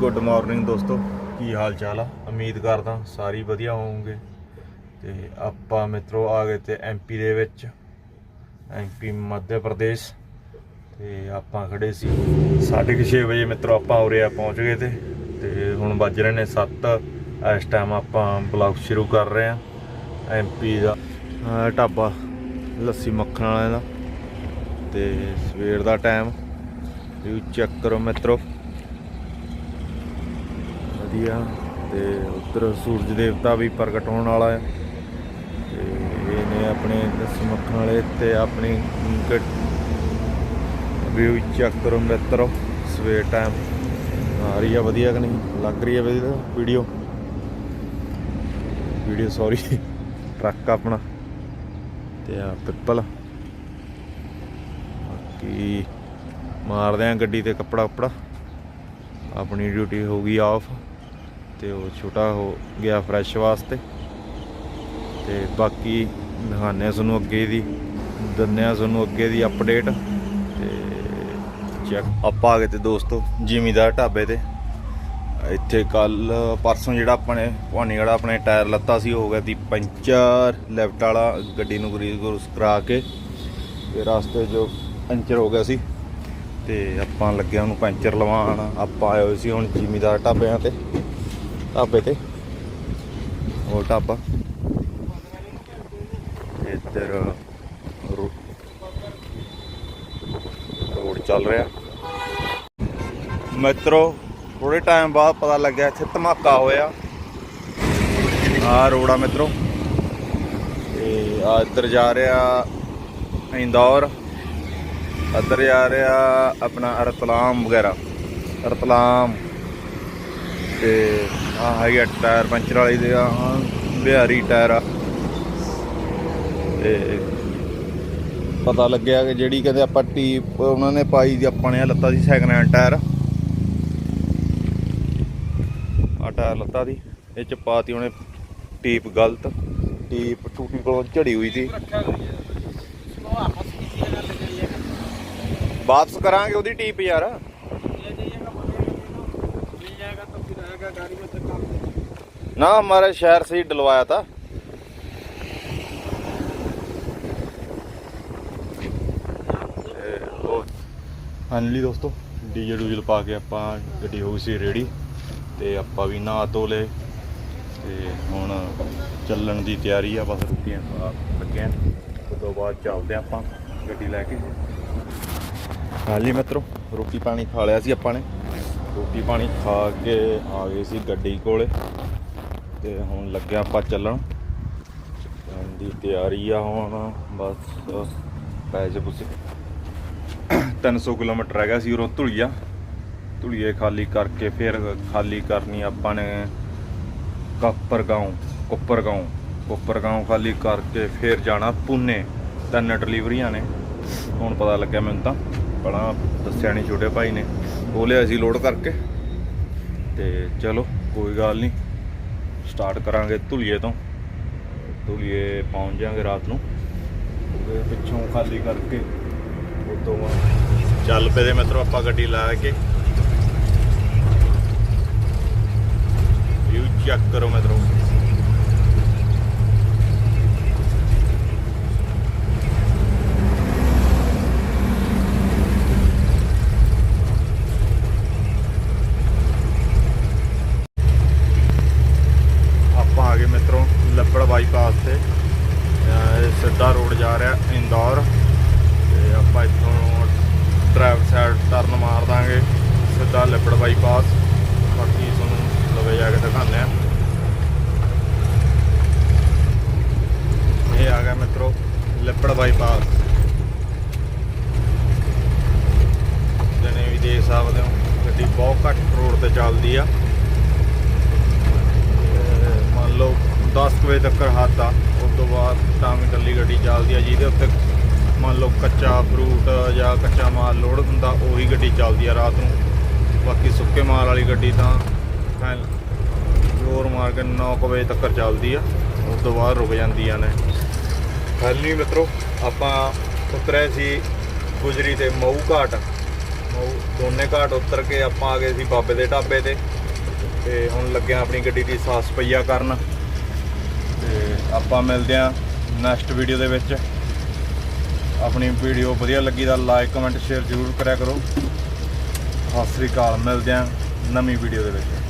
Good morning ਦੋਸਤੋ, ਕੀ ਹਾਲ ਚਾਲ ਆ? ਉਮੀਦ ਕਰਦਾ ਸਾਰੀ ਵਧੀਆ ਹੋਵੋਗੇ। ਤੇ ਆਪਾਂ ਮਿੱਤਰੋ ਆ ਗਏ ਤੇ ਐਮਪੀ ਦੇ ਵਿੱਚ ਐਮਪੀ ਮੱਧ ਪ੍ਰਦੇਸ਼। ਤੇ ਆਪਾਂ ਖੜੇ ਸੀ 6:30 ਵਜੇ ਮਿੱਤਰੋ, ਆਪਾਂ ਉਰੇ ਆ ਪਹੁੰਚ ਗਏ ਤੇ। ਤੇ ਹੁਣ ਵੱਜ ਰਹੇ ਨੇ 7 ਇਸ ਟਾਈਮ ਆਪਾਂ ਬਲੌਗ ਸ਼ੁਰੂ ਕਰ ਰਹੇ ਆ ਐਮਪੀ ਦਾ। ਢਾਬਾ, ਲੱਸੀ ਮੱਖਣ ਵਾਲਿਆਂ ਦਾ। ਤੇ ਸਵੇਰ ਦਾ ਟਾਈਮ ਵਿਊ ਚੈੱਕ ਕਰੋ ਮਿੱਤਰੋ। ਵਧੀਆ ਤੇ ਉੱਧਰ ਸੂਰਜ ਦੇਵਤਾ ਵੀ ਪ੍ਰਗਟ ਹੋਣ ਵਾਲਾ ਹੈ। ਤੇ ਇਹ ਨੇ ਆਪਣੇ ਲੱਸੀ ਵਾਲੇ ਤੇ ਆਪਣੀ ਵਿਊ ਚੈੱਕ ਕਰੋ ਮਿੱਤਰੋ, ਸਵੇਰ ਟਾਈਮ ਆ ਰਹੀ ਆ ਵਧੀਆ ਕਿ ਨਹੀਂ? ਲੱਗ ਰਹੀ ਆ ਵਧੀਆ ਵੀਡੀਓ ਵੀਡੀਓ ਸੌਰੀ ਟਰੱਕ ਆਪਣਾ ਤੇ ਆ ਪਿੱਪਲ। ਬਾਕੀ ਮਾਰਦੇ ਆ ਗੱਡੀ ਤੇ ਕੱਪੜਾ ਕੱਪੜਾ ਆਪਣੀ ਡਿਊਟੀ ਹੋ ਗਈ ਆਫ ਤੇ ਉਹ ਛੋਟਾ ਹੋ ਗਿਆ ਫਰੈਸ਼ ਵਾਸਤੇ। ਤੇ ਬਾਕੀ ਦਿਖਾਉਂਦੇ ਆ ਤੁਹਾਨੂੰ ਅੱਗੇ ਦੀ, ਦਿੰਦੇ ਆ ਤੁਹਾਨੂੰ ਅੱਗੇ ਦੀ ਅਪਡੇਟ ਤੇ ਚੈੱਕ ਆਪਾਂ ਆ ਗਏ ਤੇ ਦੋਸਤੋ, ਜ਼ਿਮੀਦਾਰ ਢਾਬੇ ਤੇ। ਇੱਥੇ ਕੱਲ ਪਰਸੋਂ ਜਿਹੜਾ ਆਪਣੇ ਨੇ ਭਵਾਨੀਗੜ੍ਹ ਆਪਣੇ ਟਾਇਰ ਲੱਤਾ ਸੀ ਹੋ ਗਿਆ ਦੀ ਪੰਚਰ, ਲੈਫਟ ਵਾਲਾ ਗੱਡੀ ਨੂੰ ਗਰੀਸ ਗਰੂਸ ਕਰਾ ਕੇ। ਤੇ ਰਸਤੇ 'ਚ ਪੰਚਰ ਹੋ ਗਿਆ ਸੀ। ਤੇ ਆਪਾਂ ਲੱਗਿਆ ਉਹਨੂੰ ਪੈਂਚਰ ਲਵਾਉਣ। ਆਪਾਂ ਆਏ ਹੋਏ ਸੀ ਹੁਣ ਜ਼ਿਮੀਦਾਰ ਢਾਬਿਆਂ ਤੇ। ਢਾਬੇ ਤੇ। ਉਹ ਢਾਬਾ। ਇੱਧਰ ਰੋਡ ਚੱਲ ਰਿਹਾ। ਮਿੱਤਰੋ ਥੋੜੇ ਟਾਈਮ ਬਾਅਦ ਪਤਾ ਲੱਗਿਆ ਇੱਥੇ ਧਮਾਕਾ ਹੋਇਆ। ਆਹ ਰੋਡ ਆ ਮਿੱਤਰੋ। ਤੇ ਆ ਇੱਧਰ ਜਾ ਰਿਹਾ ਇੰਦੌਰ। ਇੱਧਰ ਜਾ ਰਿਹਾ ਆਪਣਾ ਰਤਲਾਮ ਵਗੈਰਾ। ਰਤਲਾਮ ਤੇ ਆ ਹੈਗਾ ਟਾਇਰ, ਪੰਚਰ ਵਾਲੀ ਦੇ ਆ ਬਿਹਾਰੀ ਟਾਇਰ ਆ। ਤੇ ਪਤਾ ਲੱਗਿਆ ਕਿ ਜਿਹੜੀ ਕਹਿੰਦੇ ਆਪਾਂ ਟੀਪ ਉਹਨਾਂ ਨੇ ਪਾਈ ਦੀ ਆਪਾਂ ਨੇ ਲੱਤਾ ਸੀ ਸੈਕੰਡ ਹੈਂਡ ਟਾਇਰ। ਆ ਟਾਇਰ ਲੱਤਾ ਦੀ, ਇਹ ਚ ਪਾਤੀ ਉਹਨੇ ਟੀਪ ਗਲਤ। ਟੀਪ ਟੂਟੀ ਕੋਲੋਂ ਝੜੀ ਹੋਈ ਸੀ। ਵਾਪਸ ਕਰਾਂਗੇ ਉਹਦੀ ਟੀਪ ਯਾਰ। ना हमारे शहर से ही डलवाया था ਫਾਈਨਲੀ ਦੋਸਤੋ ਡੀਜੇ ਡੂਜਲ ਪਾ ਕੇ ਆਪਾਂ ਗੱਡੀ ਹੋ ਗਈ ਸੀ ਰੈਡੀ ਤੇ ਆਪਾਂ ਵੀ ਨਹਾ ਧੋ ਲਏ ਤੇ ਹੁਣ ਚੱਲਣ ਦੀ ਤਿਆਰੀ ਆ ਬਸ ਰੁਕੀਆਂ ਲੱਗੇ ਆ ਉਸ ਤੋਂ ਬਾਅਦ ਚੱਲਦੇ ਆ ਆਪਾਂ ਗੱਡੀ ਲੈ ਕੇ ਹਾਲੀ ਮਿੱਤਰੋ ਰੋਟੀ ਪਾਣੀ ਖਾ ਲਿਆ ਸੀ ਆਪਾਂ ਨੇ ਰੋਟੀ ਪਾਣੀ ਖਾ ਕੇ ਆ ਗਏ ਸੀ ਗੱਡੀ ਕੋਲੇ ਤੇ ਹੁਣ ਲੱਗਿਆ ਆਪਾਂ ਚੱਲਣ। ਦੀ ਤਿਆਰੀ ਆ ਹੁਣ, ਬਸ ਪੈਸੇ ਪੁੱਸੇ। 300 ਕਿਲੋਮੀਟਰ ਹੈਗਾ ਸੀ ਉਰੋਂ ਧੁਲੀਆ। ਧੁਲੀਏ ਖਾਲੀ ਕਰਕੇ ਫਿਰ ਖਾਲੀ ਕਰਨੀ ਆਪਾਂ ਨੇ ਕੱਪਰਗਾਉਂ, ਕੁੱਪਰਗਾਉਂ। ਕੁੱਪਰਗਾਉਂ ਖਾਲੀ ਕਰਕੇ ਫਿਰ ਜਾਣਾ ਪੁਨੇ ਤਿੰਨ ਡਿਲੀਵਰੀਆਂ ਨੇ ਹੁਣ ਪਤਾ ਲੱਗਿਆ ਮੈਨੂੰ ਤਾਂ। ਬੜਾ ਦੱਸਿਆ ਨਹੀਂ ਛੋਟੇ ਭਾਈ ਨੇ। ਉਹ ਲਿਆ ਸੀ ਲੋਡ ਕਰਕੇ। ਤੇ ਚਲੋ, ਕੋਈ ਗੱਲ ਨਹੀਂ। ਸਟਾਰਟ ਕਰਾਂਗੇ ਧੁਲੀਏ ਤੋਂ। ਧੁਲੀਏ ਪਹੁੰਚ ਜਾਾਂਗੇ ਰਾਤ ਨੂੰ। ਉਹਦੇ ਪਿੱਛੋਂ ਖਾਲੀ ਕਰਕੇ ਉਸ ਬਾਅਦ ਚੱਲ ਪਏ ਦੇ ਮਿੱਤਰੋ ਆਪਾਂ ਗੱਡੀ ਲਾ ਕੇ। ਵਿਊ ਚੈੱਕ ਕਰੋ ਮਿੱਤਰੋ ਆਪਾਂ ਆ ਗਏ ਮਿੱਤਰੋ ਲੱਪੜ ਬਾਈਪਾਸ ਤੇ ਅਹ ਇਹ ਸਿੱਧਾ ਰੋਡ ਜਾ ਰਿਹਾ ਇੰਦੌਰ ਤੇ ਆਪਾਂ ਇੱਥੋਂ ਡਰਾਈਵ ਸਾਈਡ ਟਰਨ ਮਾਰ ਦਾਂਗੇ, ਸਿੱਧਾ ਲੱਪੜ ਬਾਈਪਾਸ ਬਾਕੀ ਤੁਹਾਨੂੰ ਲਵੇ ਜਾ ਕੇ ਦਿਖਾਉਂਦੇ ਆ ਇਹ ਆ ਗਿਆ ਮਿੱਤਰੋ ਲੱਪੜ ਬਾਈਪਾਸ ਜਨੇ ਵੀ ਦੇਖ ਸਕਦੇ ਹੋ, ਗੱਡੀ ਬਹੁਤ ਘੱਟ ਰੋਡ ਤੇ ਚੱਲਦੀ ਆ। ਮੰਨ ਲਓ 10 ਕੁ ਵਜੇ ਤੱਕ ਹੱਦ ਆ। ਤੋਂ ਬਾਅਦ ਤਾਂ ਵੀ ਇਕੱਲੀ ਗੱਡੀ ਚੱਲਦੀ ਆ, ਜਿਹਦੇ ਉੱਤੇ ਮੰਨ ਲਓ ਕੱਚਾ ਫਰੂਟ ਜਾਂ ਕੱਚਾ ਮਾਲ ਲੋਡ ਹੁੰਦਾ, ਉਹੀ ਗੱਡੀ ਚੱਲਦੀ ਆ ਰਾਤ ਨੂੰ। ਬਾਕੀ ਸੁੱਕੇ ਮਾਲ ਵਾਲੀ ਗੱਡੀ ਤਾਂ ਫੈਨ ਜ਼ੋਰ ਮਾਰ ਕੇ 9 ਕੁ ਵਜੇ ਤੱਕ ਚੱਲਦੀ ਆ, ਉਸ ਤੋਂ ਬਾਅਦ ਰੁਕ ਜਾਂਦੀਆਂ ਨੇ। ਫੈਲੀ ਮਿੱਤਰੋ, ਆਪਾਂ ਉਤਰੇ ਸੀ ਗੁਜਰੀ ਤੇ ਮਊ ਘਾਟ। ਮਊ ਦੋਨੇ ਘਾਟ ਉਤਰ ਕੇ ਆਪਾਂ ਆ ਗਏ ਸੀ ਬਾਬੇ ਦੇ ਢਾਬੇ ਤੇ ਤੇ ਹੁਣ ਲੱਗਿਆ ਆਪਣੀ ਗੱਡੀ ਦੀ ਸਾਫ਼ ਸਫਾਈਆ ਕਰਨ। ਆਪਾਂ ਮਿਲਦੇ ਆਂ ਨੈਕਸਟ ਵੀਡੀਓ ਦੇ ਵਿੱਚ। ਆਪਣੀ ਵੀਡੀਓ ਵਧੀਆ ਲੱਗੀ ਤਾਂ ਲਾਈਕ ਕਮੈਂਟ ਸ਼ੇਅਰ ਜ਼ਰੂਰ ਕਰਿਆ ਕਰੋ। ਸਤਿ ਸ੍ਰੀ ਅਕਾਲ, ਮਿਲਦੇ ਆਂ ਨਵੀਂ ਵੀਡੀਓ ਦੇ ਵਿੱਚ।